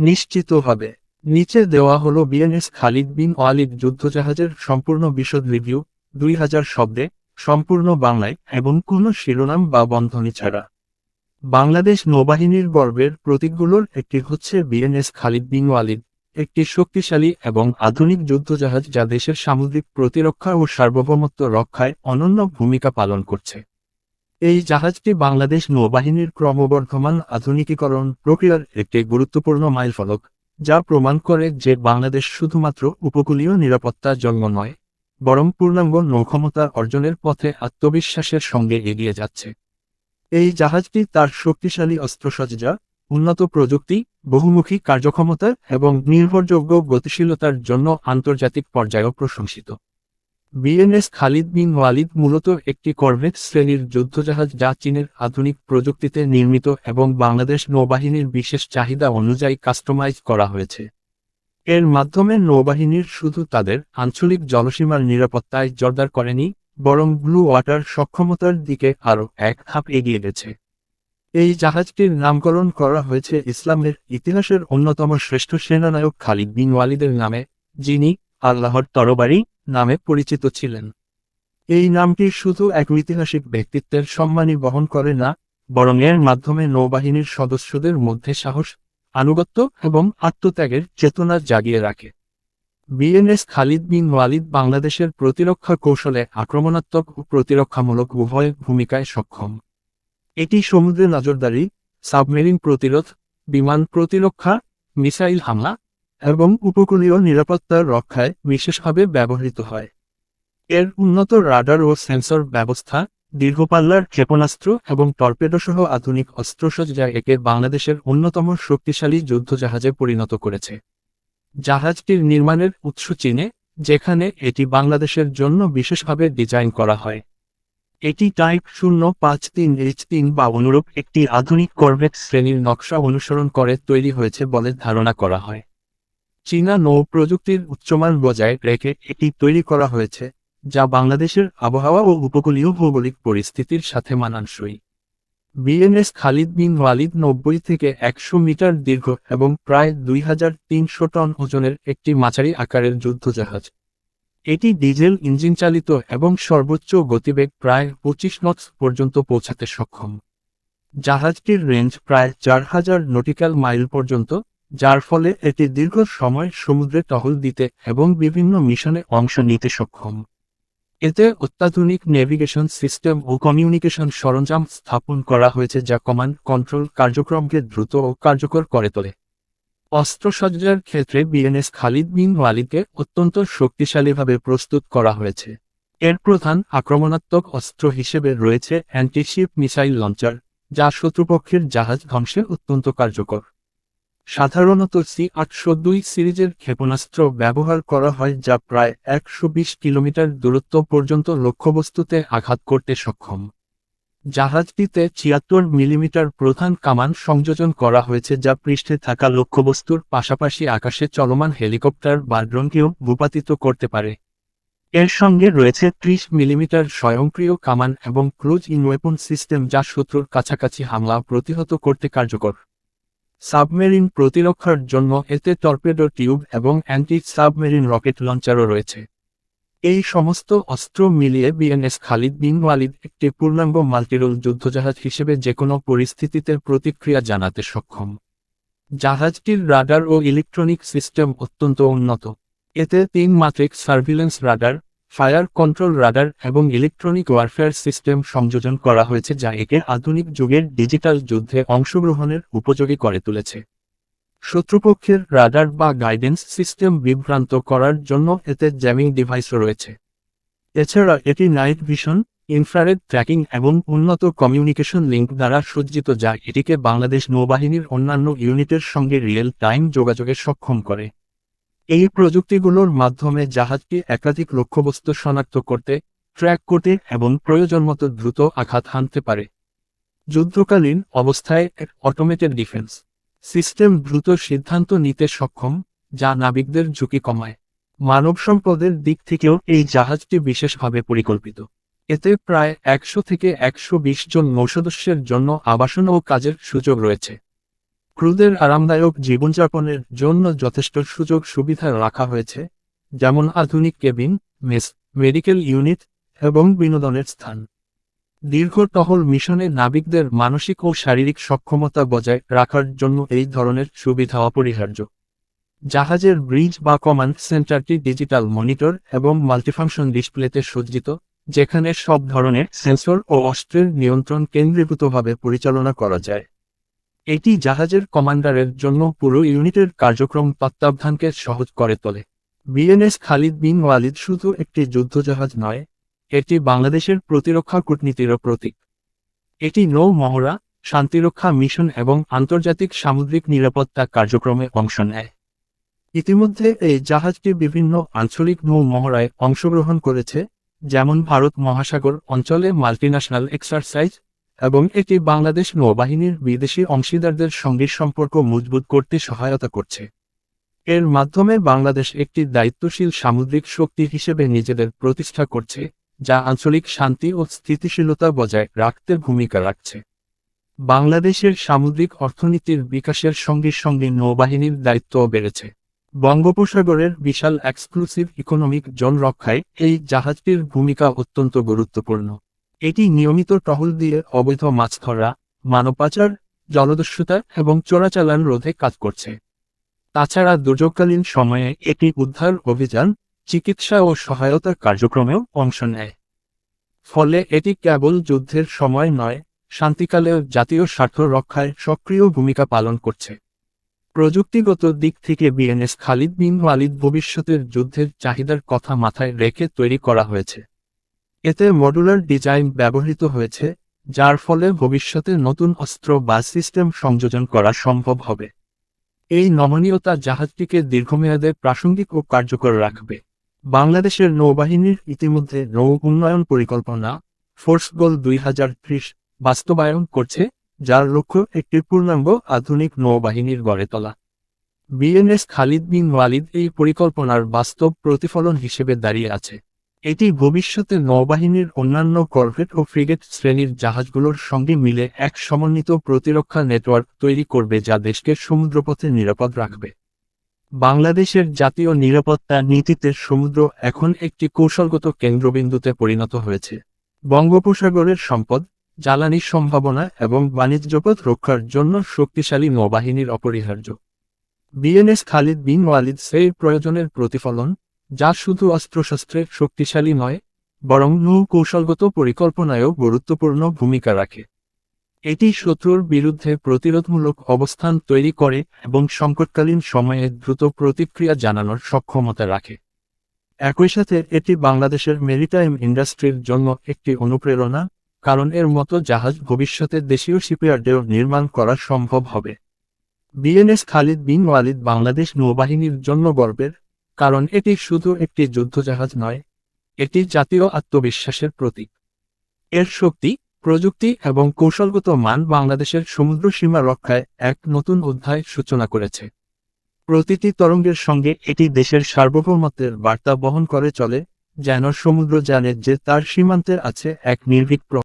নিশ্চিতভাবে নিচে দেওয়া হলো বিএনএস খালিদ বিন ওয়ালিদ যুদ্ধজাহাজের সম্পূর্ণ বিশদ রিভিউ, দুই হাজার শব্দে, সম্পূর্ণ বাংলায় এবং কোনো শিরোনাম বা বন্ধনী ছাড়া। বাংলাদেশ নৌবাহিনীর গর্বের প্রতীকগুলোর একটি হচ্ছে বিএনএস খালিদ বিন ওয়ালিদ, একটি শক্তিশালী এবং আধুনিক যুদ্ধজাহাজ যা দেশের সামুদ্রিক প্রতিরক্ষা ও সার্বভৌমত্ব রক্ষায় অনন্য ভূমিকা পালন করছে। এই জাহাজটি বাংলাদেশ নৌবাহিনীর ক্রমবর্ধমান আধুনিকীকরণ প্রক্রিয়ার একটি গুরুত্বপূর্ণ মাইলফলক, যা প্রমাণ করে যে বাংলাদেশ শুধুমাত্র উপকূলীয় নিরাপত্তার জন্য নয়, বরং পূর্ণাঙ্গ নৌক্ষমতা অর্জনের পথে আত্মবিশ্বাসের সঙ্গে এগিয়ে যাচ্ছে। এই জাহাজটি তার শক্তিশালী অস্ত্রসজ্জা, উন্নত প্রযুক্তি, বহুমুখী কার্যক্ষমতা এবং নির্ভরযোগ্য গতিশীলতার জন্য আন্তর্জাতিক পর্যায়েও প্রশংসিত। বিএনএস খালিদ বিন ওয়ালিদ মূলত একটি করভেট শ্রেণির যুদ্ধজাহাজ যা চীনের আধুনিক প্রযুক্তিতে নির্মিত এবং বাংলাদেশ নৌবাহিনীর বিশেষ চাহিদা অনুযায়ী কাস্টমাইজ করা হয়েছে। এর মাধ্যমে নৌবাহিনীর শুধু তাদের আঞ্চলিক জলসীমার নিরাপত্তায় জোরদার করেনি, বরং ব্লু ওয়াটার সক্ষমতার দিকে আরও এক ধাপ এগিয়ে গেছে। এই জাহাজটির নামকরণ করা হয়েছে ইসলামের ইতিহাসের অন্যতম শ্রেষ্ঠ সেনানায়ক খালিদ বিন ওয়ালিদের নামে, যিনি আল্লাহর তরবারি নামে পরিচিত ছিলেন। এই নামটি শুধু এক ঐতিহাসিক ব্যক্তিত্বের সম্মানই বহন করে না, বরং এর মাধ্যমে নৌবাহিনীর সদস্যদের মধ্যে সাহস, আনুগত্য এবং আত্মত্যাগের চেতনা জাগিয়ে রাখে। বিএনএস খালিদ বিন ওয়ালিদ বাংলাদেশের প্রতিরক্ষা কৌশলে আক্রমণাত্মক ও প্রতিরক্ষামূলক উভয় ভূমিকায় সক্ষম। এটি সমুদ্রে নজরদারি, সাবমেরিন প্রতিরোধ, বিমান প্রতিরক্ষা, মিসাইল হামলা এবং উপকূলীয় নিরাপত্তার রক্ষায় বিশেষভাবে ব্যবহৃত হয়। এর উন্নত রাডার ও সেন্সর ব্যবস্থা, দীর্ঘপাল্লার ক্ষেপণাস্ত্র এবং টর্পেডো সহ আধুনিক অস্ত্রসজ্জা একে বাংলাদেশের অন্যতম শক্তিশালী যুদ্ধজাহাজে পরিণত করেছে। জাহাজটির নির্মাণের উৎস চীনে, যেখানে এটি বাংলাদেশের জন্য বিশেষভাবে ডিজাইন করা হয়। এটি টাইপ শূন্য পাঁচ তিন এইচ তিন বা অনুরূপ একটি আধুনিক করভেট শ্রেণির নকশা অনুসরণ করে তৈরি হয়েছে বলে ধারণা করা হয়। চীনা নৌ প্রযুক্তির উচ্চমান বজায় রেখে এটি তৈরি করা হয়েছে, যা বাংলাদেশের আবহাওয়া ও উপকূলীয় ভৌগোলিক পরিস্থিতির সাথে মানানসই। বিএনএস খালিদ বিন ওয়ালিদ নব্বই থেকে একশো মিটার দীর্ঘ এবং প্রায় দুই হাজার তিনশো টন ওজনের একটি মাঝারি আকারের যুদ্ধজাহাজ। এটি ডিজেল ইঞ্জিন চালিত এবং সর্বোচ্চ গতিবেগ প্রায় পঁচিশ নটস পর্যন্ত পৌঁছাতে সক্ষম। জাহাজটির রেঞ্জ প্রায় চার হাজার নটিক্যাল মাইল পর্যন্ত যার ফলে এটি দীর্ঘ সময় সমুদ্রে টহল দিতে এবং বিভিন্ন মিশনে অংশ নিতে সক্ষম। এতে অত্যাধুনিক নেভিগেশন সিস্টেম ও কমিউনিকেশন সরঞ্জাম স্থাপন করা হয়েছে যা কমান্ড কন্ট্রোল কার্যক্রমকে দ্রুত ও কার্যকর করে তোলে। অস্ত্রসজ্জার ক্ষেত্রে বিএনএস খালিদ বিন ওয়ালিদকে অত্যন্ত শক্তিশালীভাবে প্রস্তুত করা হয়েছে। এর প্রধান আক্রমণাত্মক অস্ত্র হিসেবে রয়েছে অ্যান্টিশিপ মিসাইল লঞ্চার, যা শত্রুপক্ষের জাহাজ ধ্বংসে অত্যন্ত কার্যকর। সাধারণত সি আটশো দুই সিরিজের ক্ষেপণাস্ত্র ব্যবহার করা হয় যা প্রায় একশো বিশ কিলোমিটার দূরত্ব পর্যন্ত লক্ষ্যবস্তুতে আঘাত করতে সক্ষম। জাহাজটিতে ছিয়াত্তর মিলিমিটার প্রধান কামান সংযোজন করা হয়েছে যা পৃষ্ঠে থাকা লক্ষ্যবস্তুর পাশাপাশি আকাশে চলমান হেলিকপ্টার বা ড্রোনকেও ভূপাতিত করতে পারে। এর সঙ্গে রয়েছে ত্রিশ মিলিমিটার স্বয়ংক্রিয় কামান এবং ক্রুজ ইন ওয়েপন সিস্টেম যা শত্রুর কাছাকাছি হামলা প্রতিহত করতে কার্যকর। সাবমেরিন প্রতিরক্ষার জন্য এতে টর্পেডো টিউব এবং অ্যান্টি সাবমেরিন রকেট লঞ্চারও রয়েছে। এই সমস্ত অস্ত্র মিলিয়ে বিএনএস খালিদ বিন ওয়ালিদ একটি পূর্ণাঙ্গ মাল্টিরোল যুদ্ধজাহাজ হিসেবে যেকোনো পরিস্থিতিতে প্রতিক্রিয়া জানাতে সক্ষম। জাহাজটির রাডার ও ইলেকট্রনিক সিস্টেম অত্যন্ত উন্নত। এতে তিন মাত্রিক surveillance radar fire control radar এবং ইলেকট্রনিক ওয়ারফেয়ার সিস্টেম সংযোজন করা হয়েছে যা একে আধুনিক যুগের ডিজিটাল যুদ্ধে অংশগ্রহণের উপযোগী করে তুলেছে। শত্রুপক্ষের রাডার বা গাইডেন্স সিস্টেম বিভ্রান্ত করার জন্য এতে জ্যামিং ডিভাইসও রয়েছে। এছাড়া এটি নাইট ভিশন, ইনফ্রারেড ট্র্যাকিং এবং উন্নত কমিউনিকেশন লিঙ্ক দ্বারা সজ্জিত যা এটিকে বাংলাদেশ নৌবাহিনীর অন্যান্য ইউনিটের সঙ্গে রিয়েল টাইম যোগাযোগে সক্ষম করে। এই প্রযুক্তিগুলোর মাধ্যমে জাহাজটি একাধিক লক্ষ্যবস্তু শনাক্ত করতে, ট্র্যাক করতে এবং প্রয়োজনমতো দ্রুত আঘাত হানতে পারে। যুদ্ধকালীন অবস্থায় এক অটোমেটেড ডিফেন্স সিস্টেম দ্রুত সিদ্ধান্ত নিতে সক্ষম, যা নাবিকদের ঝুঁকি কমায়। মানব সম্পদের দিক থেকেও এই জাহাজটি বিশেষভাবে পরিকল্পিত। এতে প্রায় একশো থেকে একশো বিশ জন নৌসদস্যের জন্য আবাসন ও কাজের সুযোগ রয়েছে। ক্রুদের আরামদায়ক জীবনযাপনের জন্য যথেষ্ট সুযোগ সুবিধা রাখা হয়েছে, যেমন আধুনিক কেবিন, মেস, মেডিকেল ইউনিট এবং বিনোদনের স্থান। দীর্ঘ টহল মিশনে নাবিকদের মানসিক ও শারীরিক সক্ষমতা বজায় রাখার জন্য এই ধরনের সুবিধা অপরিহার্য। জাহাজের ব্রিজ বা কমান্ড সেন্টারটি ডিজিটাল মনিটর এবং মাল্টিফাংশন ডিসপ্লেতে সজ্জিত, যেখানে সব ধরনের সেন্সর ও অস্ত্রের নিয়ন্ত্রণ কেন্দ্রীভূতভাবে পরিচালনা করা যায়। এটি জাহাজের কমান্ডারের জন্য পুরো ইউনিটের কার্যক্রম তত্ত্বাবধানকে সহজ করে তোলে। বিএনএস খালিদ বিন ওয়ালিদ শুধু একটি যুদ্ধজাহাজ নয়, এটি বাংলাদেশের প্রতিরক্ষা কূটনীতিরও প্রতীক। এটি নৌ মহড়া, শান্তিরক্ষা মিশন এবং আন্তর্জাতিক সামুদ্রিক নিরাপত্তা কার্যক্রমে অংশ নেয়। ইতিমধ্যে এই জাহাজটি বিভিন্ন আঞ্চলিক নৌ মহড়ায় অংশগ্রহণ করেছে, যেমন ভারত মহাসাগর অঞ্চলে মাল্টিন্যাশনাল এক্সারসাইজ এবং এটি বাংলাদেশ নৌবাহিনীর বিদেশি অংশীদারদের সঙ্গে সম্পর্ক মজবুত করতে সহায়তা করছে। এর মাধ্যমে বাংলাদেশ একটি দায়িত্বশীল সামুদ্রিক শক্তি হিসেবে নিজেদের প্রতিষ্ঠা করছে, যা আঞ্চলিক শান্তি ও স্থিতিশীলতা বজায় রাখতে ভূমিকা রাখছে। বাংলাদেশের সামুদ্রিক অর্থনীতির বিকাশের সঙ্গে সঙ্গে নৌবাহিনীর দায়িত্বও বেড়েছে। বঙ্গোপসাগরের বিশাল এক্সক্লুসিভ ইকোনমিক জোন রক্ষায় এই জাহাজটির ভূমিকা অত্যন্ত গুরুত্বপূর্ণ। এটি নিয়মিত টহল দিয়ে অবৈধ মাছ ধরা মানব পাচার জলদস্যুতা এবং চোরাচালান রোধে কাজ করছে। তাছাড়া দুর্যোগকালীন সময়ে এটি উদ্ধার অভিযান, চিকিৎসা ও সহায়তার কার্যক্রমেও অংশ নেয়। ফলে এটি কেবল যুদ্ধের সময় নয়, শান্তিকালেও জাতীয় স্বার্থ রক্ষায় সক্রিয় ভূমিকা পালন করছে। প্রযুক্তিগত দিক থেকে বিএনএস খালিদ বিন ওয়ালিদ ভবিষ্যতের যুদ্ধের চাহিদার কথা মাথায় রেখে তৈরি করা হয়েছে। এতে মডুলার ডিজাইন ব্যবহৃত হয়েছে, যার ফলে ভবিষ্যতে নতুন অস্ত্র বা সিস্টেম সংযোজন করা সম্ভব হবে। এই নমনীয়তা জাহাজটিকে দীর্ঘমেয়াদে প্রাসঙ্গিক ও কার্যকর রাখবে। বাংলাদেশের নৌবাহিনীর ইতিমধ্যে নৌ উন্নয়ন পরিকল্পনা ফোর্স গোল দুই হাজার ত্রিশ, বাস্তবায়ন করছে, যার লক্ষ্য একটি পূর্ণাঙ্গ আধুনিক নৌবাহিনীর গড়ে তোলা। বিএনএস খালিদ বিন ওয়ালিদ এই পরিকল্পনার বাস্তব প্রতিফলন হিসেবে দাঁড়িয়ে আছে। এটি ভবিষ্যতে নৌবাহিনীর অন্যান্য করভেট ও ফ্রিগেট শ্রেণির জাহাজগুলোর সঙ্গে মিলে এক সমন্বিত প্রতিরক্ষা নেটওয়ার্ক তৈরি করবে যা দেশকে সমুদ্রপথে নিরাপদ রাখবে। বাংলাদেশের জাতীয় নিরাপত্তা নীতিতে সমুদ্র এখন একটি কৌশলগত কেন্দ্রবিন্দুতে পরিণত হয়েছে। বঙ্গোপসাগরের সম্পদ, জ্বালানি সম্ভাবনা এবং বাণিজ্যপথ রক্ষার জন্য শক্তিশালী নৌবাহিনীর অপরিহার্য। বিএনএস খালিদ বিন ওয়ালিদ সেই প্রয়োজনের প্রতিফলন যা শুধু অস্ত্রশস্ত্রের শক্তিশালী নয়, বরং নৌ কৌশলগত পরিকল্পনায়ও গুরুত্বপূর্ণ ভূমিকা রাখে। এটি শত্রুর বিরুদ্ধে প্রতিরোধমূলক অবস্থান তৈরি করে এবং সংকটকালীন সময়ে দ্রুত প্রতিক্রিয়া জানানোর সক্ষমতা রাখে। একই সাথে এটি বাংলাদেশের মেরিটাইম ইন্ডাস্ট্রির জন্য একটি অনুপ্রেরণা, কারণ এর মতো জাহাজ ভবিষ্যতে দেশীয় শিপইয়ার্ডেও নির্মাণ করা সম্ভব হবে। BNS Khalid bin Walid Bangladesh নৌবাহিনীর জন্য গর্বের কারণ এটি শুধু একটি যুদ্ধজাহাজ নয়, এটি জাতীয় আত্মবিশ্বাসের প্রতীক। এর শক্তি, প্রযুক্তি এবং কৌশলগত মান বাংলাদেশের সমুদ্র সীমা রক্ষায় এক নতুন অধ্যায় সূচনা করেছে। প্রতিটি তরঙ্গের সঙ্গে এটি দেশের সার্বভৌমত্বের বার্তা বহন করে চলে, যেন সমুদ্র জানে যে তার সীমান্তে আছে এক নির্ভীক